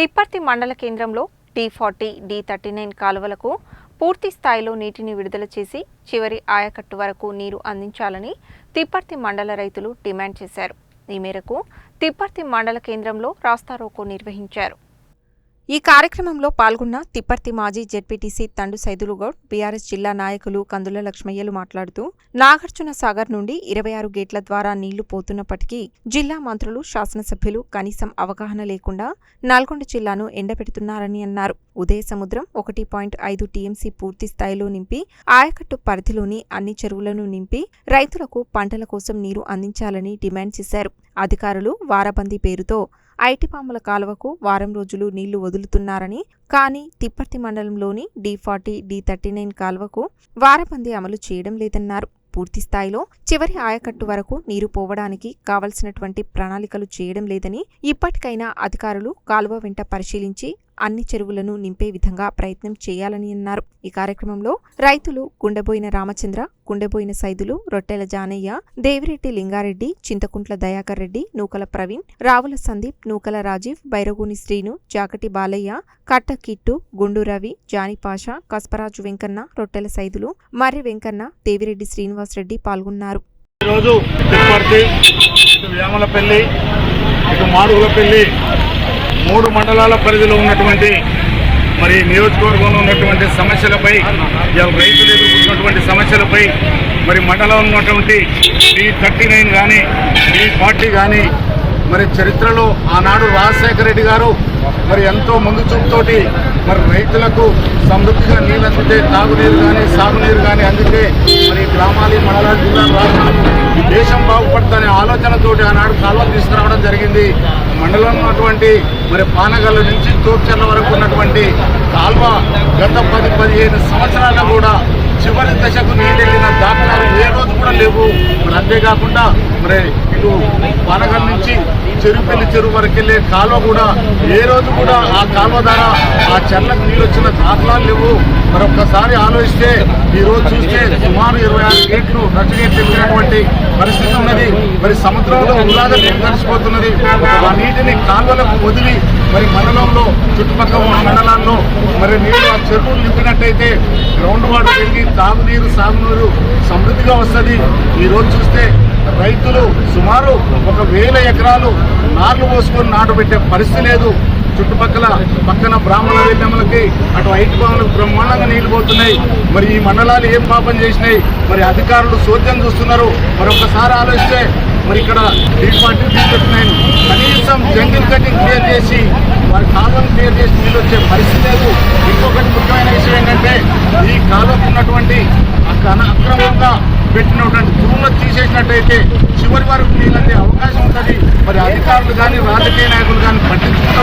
తిప్పర్తి మండల కేంద్రంలో D forty D thirty nine కాలువలకు పూర్తి స్థాయిలో నీటిని విడుదల చేసి చివరి ఆయకట్టు వరకు నీరు అందించాలని తిప్పర్తి మండల రైతులు డిమాండ్ చేశారు. ఈ మేరకు తిప్పర్తి మండల కేంద్రంలో రాస్తారోకో నిర్వహించారు. ఈ కార్యక్రమంలో పాల్గొన్న తిప్పర్తి మాజీ జెడ్పీటీసీ తండు సైదులుగౌడ్ బీఆర్ఎస్ జిల్లా నాయకులు కందుల లక్ష్మయ్యలు మాట్లాడుతూ నాగార్జున సాగర్ నుండి ఇరవై ఆరు గేట్ల ద్వారా నీళ్ళు పోతున్నప్పటికీ జిల్లా మంత్రులు శాసనసభ్యులు కనీసం అవగాహన లేకుండా నల్గొండ జిల్లాను ఎండబెడుతున్నారని అన్నారు. ఉదయ సముద్రం ఒకటి పాయింట్ ఐదు టీఎంసీ పూర్తి స్థాయిలో నింపి ఆయకట్టు పరిధిలోని అన్ని చెరువులను నింపి రైతులకు పంటల కోసం నీరు అందించాలని డిమాండ్ చేశారు. అధికారులు వారబందీ పేరుతో ఐటిపాముల కాలువకు వారం రోజులు నీళ్ళు వదులుతున్నారని కానీ తిప్పర్తి మండలంలోని D forty D thirty nine కాలువకు వారబందీ అమలు చేయడం లేదన్నారు. పూర్తి స్థాయిలో చివరి ఆయకట్టు వరకు నీరు పోవడానికి కావలసినటువంటి ప్రణాళికలు చేయడం లేదని ఇప్పటికైనా అధికారులు కాలువ వెంట పరిశీలించి అన్ని చెరువులను నింపే విధంగా ప్రయత్నం చేయాలని అన్నారు. ఈ కార్యక్రమంలో రైతులు గుండెబోయిన రామచంద్ర గుండెబోయిన సైదులు రొట్టెల జానయ్య దేవిరెడ్డి లింగారెడ్డి చింతకుంట్ల దయాకర్ రెడ్డి నూకల ప్రవీణ్ రావుల సందీప్ నూకల రాజీవ్ బైరగూని శ్రీను జాకటి బాలయ్య కట్ట కిట్టు గుండు రవి జానిపాష కస్పరాజు వెంకన్న రొట్టెల సైదులు మర్రి వెంకన్న దేవిరెడ్డి శ్రీనివాసరెడ్డి పాల్గొన్నారు. ఈరోజు తిరుపతి ఇటు వేమలపల్లి ఇటు మాడుగులపల్లి మూడు మండలాల పరిధిలో ఉన్నటువంటి మరి నియోజకవర్గంలో ఉన్నటువంటి సమస్యలపై రైతులు ఎదుర్కొన్నటువంటి సమస్యలపై మరి మండలంలో ఉన్నటువంటి డి థర్టీ నైన్ కానీ డి ఫార్టీ కానీ మరి చరిత్రలో ఆనాడు రాజశేఖర రెడ్డి గారు మరి ఎంతో ముందు చూపుతోటి మరి రైతులకు సమృద్ధిగా నీళ్ళు అందితే తాగునీరు కానీ సాగునీరు కానీ అందితే మరి గ్రామాలు మండలాలు జిల్లాలు రాష్ట్రాలకు దేశం బాగుపడుతుందనే ఆలోచనతోటి ఆనాడు కాలువలు తీసుకురావడం జరిగింది. మండలం ఉన్నటువంటి మరి పానగల్లు నుంచి తూర్చర్ల వరకు ఉన్నటువంటి కాల్వ గత పది పదిహేను సంవత్సరాల కూడా చివరి దశకు నీళ్ళెళ్ళిన దాఖలాలు ఏ రోజు కూడా లేవు. మరి అంతేకాకుండా మరి ఇటు పానగల్ చెరువు చెరుపల్లి చెరువు వరకు వెళ్ళే కాలువ కూడా ఏ రోజు కూడా ఆ కాలువ ద్వారా ఆ చెర్లకు నీళ్ళు వచ్చిన దాఖలాలు లేవు. మరొకసారి ఆలోచిస్తే ఈ రోజు చూస్తే సుమారు ఇరవై ఆరు గేట్లు రచ్చ గేట్లు వెళ్ళినటువంటి పరిస్థితి ఉన్నది. మరి సముద్రంలో ఉల్లాద నీరు కలిసిపోతున్నది ఆ నీటిని కాలువలకు వదిలి మరి మండలంలో చుట్టుపక్కల ఉన్న మండలాల్లో మరి నీళ్ళు ఆ చెరువులు నింపినట్టయితే గ్రౌండ్ వాటర్ పెరిగి తాగునీరు సాగునీరు సమృద్ధిగా వస్తుంది. ఈ రోజు చూస్తే రైతులు సుమారు ఒక వేల ఎకరాలు నార్లు పోసుకొని నాటు పెట్టే పరిస్థితి లేదు. చుట్టుపక్కల పక్కన బ్రాహ్మణ వెల్లెమ్మలకి అటు ఐటి భవన్లకు బ్రహ్మాండంగా నీళ్ళు పోతున్నాయి మరి ఈ మండలాలు ఏం పాపం చేసినాయి? మరి అధికారులు సోద్యం చూస్తున్నారు. మరి ఆలోచిస్తే మరి ఇక్కడ పార్టీ తీసుకొస్తున్నాయి. కనీసం జంగిల్ కటింగ్ క్లియర్ చేసి వారి కాలువను క్లియర్ చేసి నీళ్ళు వచ్చే పరిస్థితి లేదు. ఇంకొకటి ముఖ్యమైన విషయం ఏంటంటే ఈ కాలువకు ఉన్నటువంటి అక్కడ అక్రమంగా పెట్టినటువంటి భూములు తీసేసినట్టయితే చివరి వరకు నీళ్ళంటే అవకాశం ఉంటుంది. మరి అధికారులు కానీ రాజకీయ నాయకులు కానీ పట్టించుకుంటారు